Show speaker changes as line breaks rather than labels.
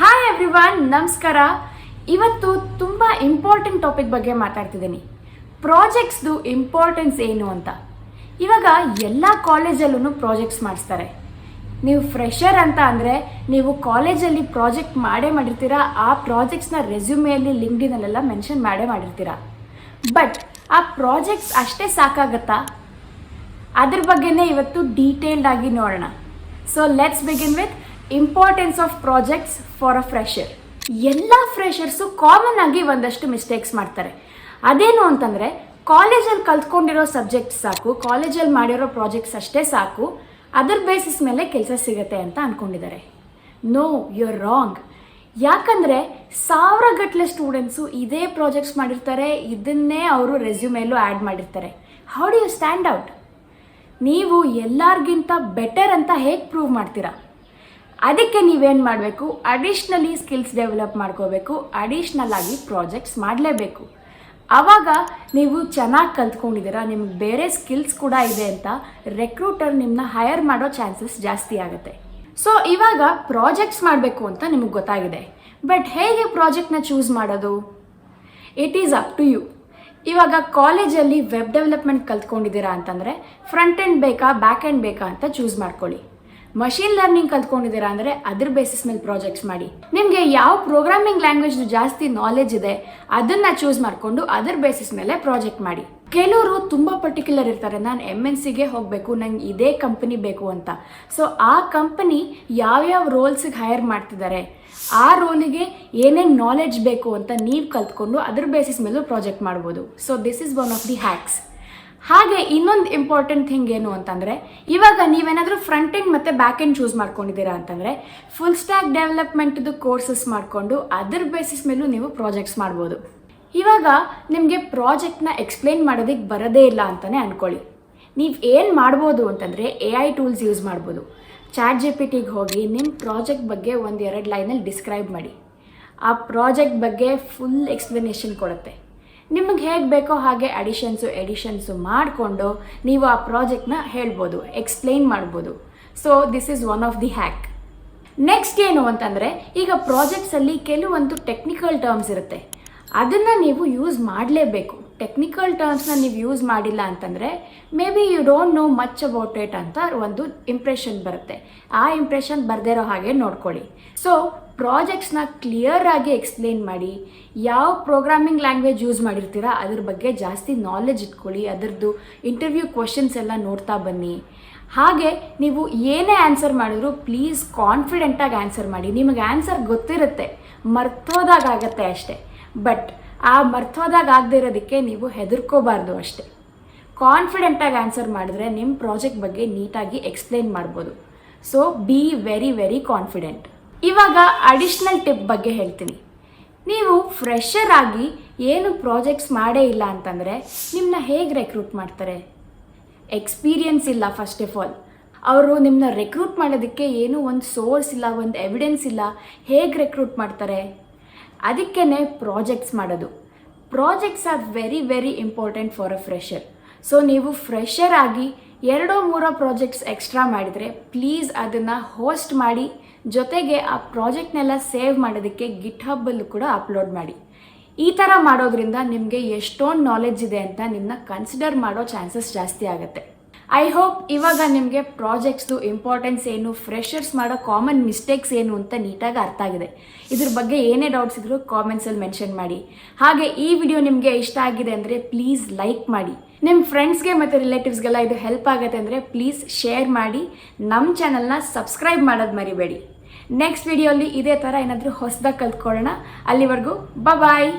Hi everyone ನಮಸ್ಕಾರ. ಇವತ್ತು ತುಂಬ ಇಂಪಾರ್ಟೆಂಟ್ ಟಾಪಿಕ್ ಬಗ್ಗೆ ಮಾತಾಡ್ತಿದ್ದೀನಿ. ಪ್ರಾಜೆಕ್ಟ್ಸ್ದು ಇಂಪಾರ್ಟೆನ್ಸ್ ಏನು ಅಂತ. ಇವಾಗ ಎಲ್ಲ ಕಾಲೇಜಲ್ಲೂ ಪ್ರಾಜೆಕ್ಟ್ಸ್ ಮಾಡಿಸ್ತಾರೆ. ನೀವು ಫ್ರೆಷರ್ ಅಂತ ಅಂದರೆ ನೀವು ಕಾಲೇಜಲ್ಲಿ ಪ್ರಾಜೆಕ್ಟ್ ಮಾಡೇ ಮಾಡಿರ್ತೀರಾ, ಆ ಪ್ರಾಜೆಕ್ಟ್ಸ್ನ ರೆಸ್ಯೂಮೆಯಲ್ಲಿ ಲಿಂಕ್ಡಿನಲ್ಲೆಲ್ಲ ಮೆನ್ಷನ್ ಮಾಡೇ ಮಾಡಿರ್ತೀರಾ. ಬಟ್ ಆ ಪ್ರಾಜೆಕ್ಟ್ಸ್ ಅಷ್ಟೇ ಸಾಕಾಗತ್ತಾ? ಅದ್ರ ಬಗ್ಗೆನೇ ಇವತ್ತು ಡೀಟೇಲ್ಡ್ ಆಗಿ ನೋಡೋಣ. So let's begin with importance of projects for a fresher ಎಲ್ಲ ಫ್ರೆಷರ್ಸು ಕಾಮನ್ ಆಗಿ ಒಂದಷ್ಟು ಮಿಸ್ಟೇಕ್ಸ್ ಮಾಡ್ತಾರೆ. ಅದೇನು ಅಂತಂದರೆ ಕಾಲೇಜಲ್ಲಿ ಕಲ್ತ್ಕೊಂಡಿರೋ ಸಬ್ಜೆಕ್ಟ್ ಸಾಕು ಕಾಲೇಜಲ್ಲಿ ಮಾಡಿರೋ ಪ್ರಾಜೆಕ್ಟ್ಸ್ ಅಷ್ಟೇ ಸಾಕು, ಅದರ ಬೇಸಿಸ್ ಮೇಲೆ ಕೆಲಸ ಸಿಗುತ್ತೆ ಅಂತ ಅಂದ್ಕೊಂಡಿದ್ದಾರೆ ನೋ ಯು ಆರ್ ರಾಂಗ್ ಯಾಕಂದರೆ ಸಾವಿರಗಟ್ಟಲೆ ಸ್ಟೂಡೆಂಟ್ಸು ಇದೇ ಪ್ರಾಜೆಕ್ಟ್ಸ್ ಮಾಡಿರ್ತಾರೆ, ಇದನ್ನೇ ಅವರು ರೆಸ್ಯೂಮೇಲೂ ಆ್ಯಡ್ ಮಾಡಿರ್ತಾರೆ. How do you stand out ನೀವು ಎಲ್ಲರಿಗಿಂತ ಬೆಟರ್ ಅಂತ ಹೇಗೆ ಪ್ರೂವ್ ಮಾಡ್ತೀರಾ? ಅದಕ್ಕೆ ನೀವೇನು ಮಾಡಬೇಕು? ಅಡಿಷ್ನಲಿ ಸ್ಕಿಲ್ಸ್ ಡೆವಲಪ್ ಮಾಡ್ಕೋಬೇಕು. ಅಡಿಷ್ನಲ್ ಆಗಿ ಪ್ರಾಜೆಕ್ಟ್ಸ್ ಮಾಡಲೇಬೇಕು. ಆವಾಗ ನೀವು ಚೆನ್ನಾಗಿ ಕಲ್ತ್ಕೊಂಡಿದ್ದೀರಾ, ನಿಮ್ಗೆ ಬೇರೆ ಸ್ಕಿಲ್ಸ್ ಕೂಡ ಇದೆ ಅಂತ ರೆಕ್ರೂಟರ್ ನಿಮ್ಮನ್ನ ಹೈಯರ್ ಮಾಡೋ ಚಾನ್ಸಸ್ ಜಾಸ್ತಿ ಆಗುತ್ತೆ. ಸೊ ಇವಾಗ ಪ್ರಾಜೆಕ್ಟ್ಸ್ ಮಾಡಬೇಕು ಅಂತ ನಿಮಗೆ ಗೊತ್ತಾಗಿದೆ. ಬಟ್ ಹೇಗೆ ಪ್ರಾಜೆಕ್ಟ್ನ ಚೂಸ್ ಮಾಡೋದು? It is up to you ಇವಾಗ ಕಾಲೇಜಲ್ಲಿ ವೆಬ್ ಡೆವಲಪ್ಮೆಂಟ್ ಕಲ್ತ್ಕೊಂಡಿದ್ದೀರಾ ಅಂತಂದರೆ ಫ್ರಂಟ್ ಎಂಡ್ ಬೇಕಾ ಬ್ಯಾಕ್ ಎಂಡ್ ಬೇಕಾ ಅಂತ ಚೂಸ್ ಮಾಡ್ಕೊಳ್ಳಿ. ಮಷಿನ್ ಲರ್ನಿಂಗ್ ಕಲ್ತ್ಕೊಂಡಿದ್ದೀರಾ ಅಂದರೆ ಅದ್ರ ಬೇಸಿಸ್ ಮೇಲೆ ಪ್ರಾಜೆಕ್ಟ್ಸ್ ಮಾಡಿ. ನಿಮಗೆ ಯಾವ ಪ್ರೋಗ್ರಾಮಿಂಗ್ ಲ್ಯಾಂಗ್ವೇಜ್ ಜಾಸ್ತಿ ನಾಲೆಜ್ ಇದೆ, ಅದನ್ನ ಚೂಸ್ ಮಾಡಿಕೊಂಡು ಅದ್ರ ಬೇಸಿಸ್ ಮೇಲೆ ಪ್ರಾಜೆಕ್ಟ್ ಮಾಡಿ. ಕೆಲವರು ತುಂಬ ಪರ್ಟಿಕ್ಯುಲರ್ ಇರ್ತಾರೆ, ನಾನು ಎಂ ಎನ್ ಸಿಗೆ ಹೋಗಬೇಕು, ನಂಗೆ ಇದೇ ಕಂಪನಿ ಬೇಕು ಅಂತ. ಸೊ ಆ ಕಂಪನಿ ಯಾವ್ಯಾವ ರೋಲ್ಸಿಗೆ ಹೈರ್ ಮಾಡ್ತಿದ್ದಾರೆ, ಆ ರೋಲಿಗೆ ಏನೇನು ನಾಲೆಡ್ಜ್ ಬೇಕು ಅಂತ ನೀವು ಕಲ್ತ್ಕೊಂಡು ಅದ್ರ ಬೇಸಿಸ್ ಮೇಲೂ ಪ್ರಾಜೆಕ್ಟ್ ಮಾಡ್ಬೋದು. So this is one of the hacks ಹಾಗೆ ಇನ್ನೊಂದು ಇಂಪಾರ್ಟೆಂಟ್ ಥಿಂಗ್ ಏನು ಅಂತಂದರೆ, ಇವಾಗ ನೀವೇನಾದರೂ ಫ್ರಂಟ್ ಎಂಡ್ ಮತ್ತು ಬ್ಯಾಕ್ ಎಂಡ್ ಚೂಸ್ ಮಾಡ್ಕೊಂಡಿದ್ದೀರಾ ಅಂತಂದರೆ ಫುಲ್ ಸ್ಟ್ಯಾಕ್ ಡೆವಲಪ್ಮೆಂಟ್ದು ಕೋರ್ಸಸ್ ಮಾಡಿಕೊಂಡು ಅದರ ಬೇಸಿಸ್ ಮೇಲೂ ನೀವು ಪ್ರಾಜೆಕ್ಟ್ಸ್ ಮಾಡ್ಬೋದು. ಇವಾಗ ನಿಮಗೆ ಪ್ರಾಜೆಕ್ಟ್ನ ಎಕ್ಸ್ಪ್ಲೇನ್ ಮಾಡೋದಕ್ಕೆ ಬರೋದೇ ಇಲ್ಲ ಅಂತಲೇ ಅಂದ್ಕೊಳ್ಳಿ ನೀವು ಏನು ಮಾಡ್ಬೋದು ಅಂತಂದರೆ ಎ ಐ ಟೂಲ್ಸ್ ಯೂಸ್ ಮಾಡ್ಬೋದು. ಚಾಟ್ ಜಿ ಪಿ ಟಿಗೆ ಹೋಗಿ ನಿಮ್ಮ ಪ್ರಾಜೆಕ್ಟ್ ಬಗ್ಗೆ ಒಂದು ಎರಡು ಲೈನಲ್ಲಿ ಡಿಸ್ಕ್ರೈಬ್ ಮಾಡಿ. ಆ ಪ್ರಾಜೆಕ್ಟ್ ಬಗ್ಗೆ ಫುಲ್ ಎಕ್ಸ್ಪ್ಲನೇಷನ್ ಕೊಡುತ್ತೆ. ನಿಮಗೆ ಹೇಗೆ ಬೇಕೋ ಹಾಗೆ ಅಡಿಷನ್ಸು ಎಡಿಷನ್ಸು ಮಾಡಿಕೊಂಡು ನೀವು ಆ ಪ್ರಾಜೆಕ್ಟ್ನ ಹೇಳ್ಬೋದು ಎಕ್ಸ್ಪ್ಲೈನ್ ಮಾಡ್ಬೋದು. So this is one of the hack next ಏನು ಅಂತಂದರೆ, ಈಗ ಪ್ರಾಜೆಕ್ಟ್ಸಲ್ಲಿ ಕೆಲವೊಂದು ಟೆಕ್ನಿಕಲ್ ಟರ್ಮ್ಸ್ ಇರುತ್ತೆ. ಅದನ್ನು ನೀವು ಯೂಸ್ ಮಾಡಲೇಬೇಕು. ಟೆಕ್ನಿಕಲ್ ಟರ್ಮ್ಸ್ನ ನೀವು ಯೂಸ್ ಮಾಡಿಲ್ಲ ಅಂತಂದರೆ maybe you don't know much about it ಅಂತ ಒಂದು ಇಂಪ್ರೆಷನ್ ಬರುತ್ತೆ. ಆ ಇಂಪ್ರೆಷನ್ ಬರದೇ ಇರೋ ಹಾಗೆ ನೋಡ್ಕೊಳ್ಳಿ. ಸೊ ಪ್ರಾಜೆಕ್ಟ್ಸ್ನ ಕ್ಲಿಯರ್ ಆಗಿ ಎಕ್ಸ್ಪ್ಲೇನ್ ಮಾಡಿ, ಯಾವ ಪ್ರೋಗ್ರಾಮಿಂಗ್ ಲ್ಯಾಂಗ್ವೇಜ್ ಯೂಸ್ ಮಾಡಿರ್ತೀರಾ, ಅದ್ರ ಬಗ್ಗೆ ಜಾಸ್ತಿ ನಾಲೆಜ್ ಇಟ್ಕೊಳ್ಳಿ, ಅದರದ್ದು ಇಂಟರ್ವ್ಯೂ ಕ್ವಶನ್ಸ್ ಎಲ್ಲ ನೋಡ್ತಾ ಬನ್ನಿ. ಹಾಗೆ, ನೀವು ಏನೇ ಆನ್ಸರ್ ಮಾಡಿದ್ರು ಪ್ಲೀಸ್ ಕಾನ್ಫಿಡೆಂಟಾಗಿ ಆನ್ಸರ್ ಮಾಡಿ. ನಿಮಗೆ ಆನ್ಸರ್ ಗೊತ್ತಿರುತ್ತೆ. ಮರ್ತೋದಾಗತ್ತೆ ಅಷ್ಟೇ. ಬಟ್ ಆ ಮರ್ತೋದಾಗ ಆಗದೇ ಇರೋದಕ್ಕೆ ನೀವು ಹೆದರ್ಕೋಬಾರ್ದು ಅಷ್ಟೇ. ಕಾನ್ಫಿಡೆಂಟಾಗಿ ಆನ್ಸರ್ ಮಾಡಿದ್ರೆ ನಿಮ್ಮ ಪ್ರಾಜೆಕ್ಟ್ ಬಗ್ಗೆ ನೀಟಾಗಿ ಎಕ್ಸ್ಪ್ಲೇನ್ ಮಾಡ್ಬೋದು. So be very very confident ಇವಾಗ ಅಡಿಷ್ನಲ್ ಟಿಪ್ ಬಗ್ಗೆ ಹೇಳ್ತೀನಿ. ನೀವು ಫ್ರೆಷರ್ ಆಗಿ ಏನು ಪ್ರಾಜೆಕ್ಟ್ಸ್ ಮಾಡೇ ಇಲ್ಲ ಅಂತಂದರೆ ನಿಮ್ಮನ್ನ ಹೇಗೆ ರೆಕ್ರೂಟ್ ಮಾಡ್ತಾರೆ? ಎಕ್ಸ್ಪೀರಿಯನ್ಸ್ ಇಲ್ಲ ಫಸ್ಟ್ ಆಫ್ ಆಲ್ ಅವರು ನಿಮ್ಮನ್ನ ರೆಕ್ರೂಟ್ ಮಾಡೋದಕ್ಕೆ ಏನೂ ಒಂದು ಸೋರ್ಸ್ ಇಲ್ಲ, ಒಂದು ಎವಿಡೆನ್ಸ್ ಇಲ್ಲ. ಹೇಗೆ ರೆಕ್ರೂಟ್ ಮಾಡ್ತಾರೆ? ಅದಕ್ಕೇ ಪ್ರಾಜೆಕ್ಟ್ಸ್ ಮಾಡೋದು. Projects are very very important for a fresher so ನೀವು ಫ್ರೆಷರ್ ಆಗಿ ಎರಡೋ ಮೂರೋ ಪ್ರಾಜೆಕ್ಟ್ಸ್ ಎಕ್ಸ್ಟ್ರಾ ಮಾಡಿದರೆ ಪ್ಲೀಸ್ ಅದನ್ನು ಹೋಸ್ಟ್ ಮಾಡಿ, ಜೊತೆಗೆ ಆ ಪ್ರಾಜೆಕ್ಟ್ನೆಲ್ಲ ಸೇವ್ ಮಾಡೋದಕ್ಕೆ ಗಿಟ್ ಹಬ್ಬಲ್ಲೂ ಕೂಡ ಅಪ್ಲೋಡ್ ಮಾಡಿ. ಈ ಥರ ಮಾಡೋದ್ರಿಂದ ನಿಮಗೆ ಎಷ್ಟೊಂದು ನಾಲೆಡ್ಜ್ ಇದೆ ಅಂತ ನಿಮ್ಮನ್ನ ಕನ್ಸಿಡರ್ ಮಾಡೋ ಚಾನ್ಸಸ್ ಜಾಸ್ತಿ ಆಗುತ್ತೆ. ಐ ಹೋಪ್ ಇವಾಗ ನಿಮಗೆ ಪ್ರಾಜೆಕ್ಟ್ಸ್ದು ಇಂಪಾರ್ಟೆನ್ಸ್ ಏನು ಫ್ರೆಷರ್ಸ್ ಮಾಡೋ ಕಾಮನ್ ಮಿಸ್ಟೇಕ್ಸ್ ಏನು ಅಂತ ನೀಟಾಗಿ ಅರ್ಥ ಆಗಿದೆ. ಇದ್ರ ಬಗ್ಗೆ ಏನೇ ಡೌಟ್ಸ್ ಇದ್ರೂ ಕಾಮೆಂಟ್ಸಲ್ಲಿ ಮೆನ್ಷನ್ ಮಾಡಿ. ಹಾಗೆ ಈ ವಿಡಿಯೋ ನಿಮಗೆ ಇಷ್ಟ ಆಗಿದೆ ಅಂದರೆ ಪ್ಲೀಸ್ ಲೈಕ್ ಮಾಡಿ. ನಿಮ್ಮ ಫ್ರೆಂಡ್ಸ್ಗೆ ಮತ್ತು ರಿಲೇಟಿವ್ಸ್ಗೆಲ್ಲ ಇದು ಹೆಲ್ಪ್ ಆಗುತ್ತೆ ಅಂದರೆ ಪ್ಲೀಸ್ ಶೇರ್ ಮಾಡಿ. ನಮ್ಮ ಚಾನಲ್ನ ಸಬ್ಸ್ಕ್ರೈಬ್ ಮಾಡೋದು ಮರಿಬೇಡಿ. ನೆಕ್ಸ್ಟ್ ವಿಡಿಯೋಲಿ ಇದೇ ಥರ ಏನಾದರೂ ಹೊಸದಾಗಿ ಕಲ್ತ್ಕೊಳ್ಳೋಣ. ಅಲ್ಲಿವರೆಗೂ ಬಾಯ್